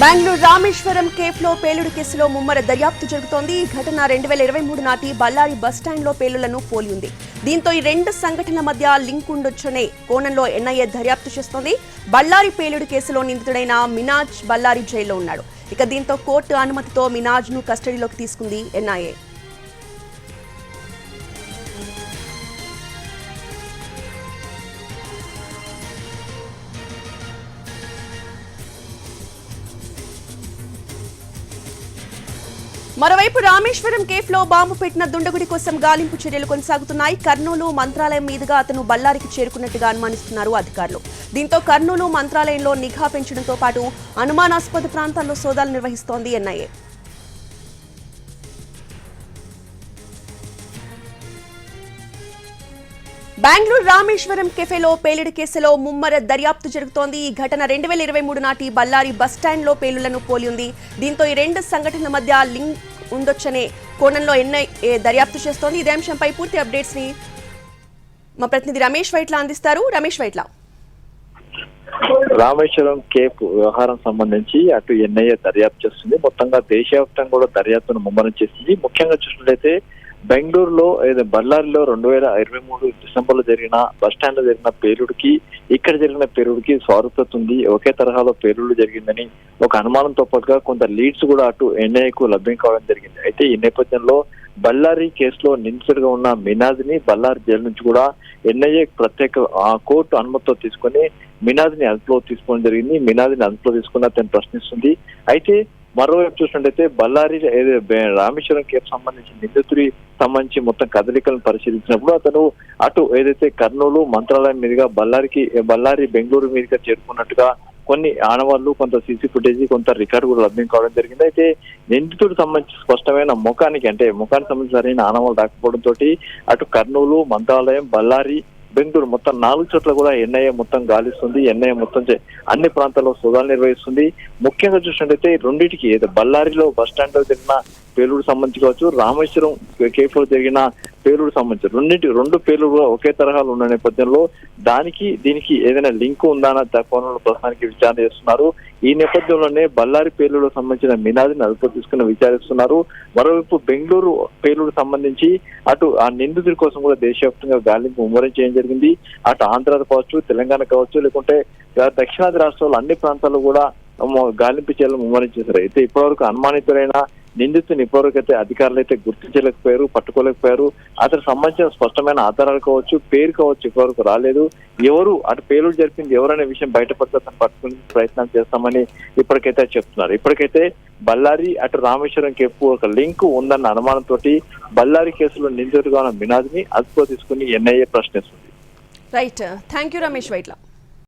బెంగళూరు రామేశ్వరం కేఫ్లో పేలుడు కేసులో ముమ్మర దర్యాప్తు జరుగుతోంది. ఈ ఘటన రెండు వేల ఇరవై మూడు నాటి బళ్ళారి బస్టాండ్లో పేలులను పోలి ఉంది దీంతో ఈ రెండు సంఘటనల మధ్య లింక్ ఉండొచ్చనే కోణంలో ఎన్ఐఏ దర్యాప్తు చేస్తోంది. బళ్ళారి పేలుడు కేసులో నిందితుడైన మినాజ్ బళ్ళారి జైల్లో ఉన్నాడు. ఇక దీంతో కోర్టు అనుమతితో మినాజ్ను కస్టడీలోకి తీసుకుంది ఎన్ఐఏ. మరోవైపు రామేశ్వరం కేఫ్లో బాంబు పెట్టిన దుండగుడి కోసం గాలింపు చర్యలు కొనసాగుతున్నాయి. కర్నూలు మంత్రాలయం మీదుగా అతను బళ్ళారికి చేరుకున్నట్టుగా అనుమానిస్తున్నారు అధికారులు. దీంతో కర్నూలు మంత్రాలయంలో నిఘా పెంచడంతో పాటు అనుమానాస్పద ప్రాంతాల్లో సోదాలు నిర్వహిస్తోంది ఎన్ఐఏ. బెంగళూరు రామేశ్వరం కెఫేలో పేలుడు కేసులో ముమ్మర దర్యాప్తు జరుగుతోంది. ఈ ఘటన రెండు వేల ఇరవై మూడు నాటి బళ్ళారి బస్టాండ్లో పేలులను పోలి ఉంది. దీంతో ఈ రెండు సంఘటనల మధ్య లింక్ ఉండొచ్చనే కోణంలో ఎన్ఐఏ దర్యాప్తు చేస్తోంది. ఇదే అంశంపై పూర్తి అప్డేట్స్ని మా ప్రతినిధి రమేష్ వైట్ల అందిస్తారు. రమేష్ వైట్ల. రామేశ్వరం కేప్ వ్యవహారం సంబంధించి అటు ఎన్ఐఏ దర్యాప్తు చేస్తుంది. మొత్తంగా దేశవ్యాప్తంగా కూడా దర్యాప్తును ముమ్మరం చేసింది ముఖ్యంగా చూసినట్లయితే బెంగళూరులో ఏదో బళ్ళారిలో రెండు వేల ఇరవై మూడు డిసెంబర్లో జరిగిన బస్ స్టాండ్లో జరిగిన పేలుడికి ఇక్కడ జరిగిన పేలుడికి స్వారస్యత ఉంది. ఒకే తరహాలో పేలుడు జరిగిందని ఒక అనుమానంతో పాటుగా కొంత లీడ్స్ కూడా అటు ఎన్ఐఏకు లభ్యం కావడం జరిగింది. అయితే ఈ నేపథ్యంలో బళ్ళారి కేసులో నిందితుడిగా ఉన్న మినాజ్ని బళ్ళారి జైలు నుంచి కూడా ఎన్ఐఏ ప్రత్యేక ఆ, కోర్టు అనుమతితో తీసుకొని మినాజ్ని అదుపులో తీసుకోవడం జరిగింది. మినాజ్ని అదుపులో తీసుకుని అతను ప్రశ్నిస్తుంది. అయితే మరోవైపు చూసినట్టయితే బళ్ళారి బె- రామేశ్వరం కేసు సంబంధించి నిందితుడి సంబంధించి మొత్తం కదలికలను పరిశీలించినప్పుడు అతను అటు ఏదైతే కర్నూలు మంత్రాలయం మీదుగా బళ్ళారికి బళ్ళారి బెంగళూరు మీదుగా చేరుకున్నట్టుగా కొన్ని ఆనవాళ్ళు కొంత సీసీ ఫుటేజ్ కొంత రికార్డు కూడా లభ్యం కావడం జరిగింది. అయితే నిందితుడికి సంబంధించి స్పష్టమైన ముఖానికి అంటే ముఖానికి సంబంధించి సరైన ఆనవాళ్ళు రాకపోవడంతో అటు కర్నూలు మంత్రాలయం బళ్ళారి బెంగళూరు మొత్తం నాలుగు చోట్ల కూడా ఎన్ఐఏ మొత్తం గాలిస్తుంది ఎన్ఐఏ మొత్తం చే- అన్ని ప్రాంతాల్లో సోదాలు నిర్వహిస్తుంది. ముఖ్యంగా చూసినట్టయితే రెండింటికి ఏదో బళ్ళారిలో బస్ స్టాండ్లో జరిగిన పేలుడు సంబంధించి కావచ్చు రామేశ్వరం కేఫ్లో జరిగిన పేలుడు సంబంధించి రెండింటి రెండు పేలుడు ఒకే తరహాలు ఉన్న నేపథ్యంలో దానికి దీనికి ఏదైనా లింక్ ఉందా అన్న కోణంలో ప్రస్తుతానికి విచారణ చేస్తున్నారు. ఈ నేపథ్యంలోనే బళ్ళారి పేలుడు సంబంధించిన మినాదిని అదుపు తీసుకుని విచారిస్తున్నారు. మరోవైపు బెంగళూరు పేలుడు సంబంధించి అటు ఆ నిందితుడి కోసం కూడా దేశవ్యాప్తంగా గాలింపు ముమ్మరం చేయడం జరిగింది. అటు ఆంధ్ర కావచ్చు తెలంగాణ కావచ్చు లేకుంటే దక్షిణాది రాష్ట్రాల్లో అన్ని ప్రాంతాల్లో కూడా గాలింపు చర్యలు ముమ్మరం చేశారు. అయితే ఇప్పటివరకు అనుమానితులైన నిందితుని ఇప్పటివరకు అధికారులు అయితే గుర్తించలేకపోయారు పట్టుకోలేకపోయారు. అతనికి సంబంధించిన స్పష్టమైన ఆధారాలు కావచ్చు పేరు కావచ్చు ఇప్పటివరకు రాలేదు. ఎవరు అటు పేలుడు జరిపింది ఎవరనే విషయం బయటపడితే అతను పట్టుకునే ప్రయత్నం చేస్తామని ఇప్పటికైతే చెప్తున్నారు. ఇప్పటికైతే బళ్ళారి అటు రామేశ్వరం కేపు ఒక లింక్ ఉందన్న అనుమానంతో బళ్ళారి కేసులో నిందితుడిగా ఉన్న మినాజ్ని అదుపులో తీసుకుని NIA ప్రశ్నిస్తుంది. Right thank you Ramesh Vaitla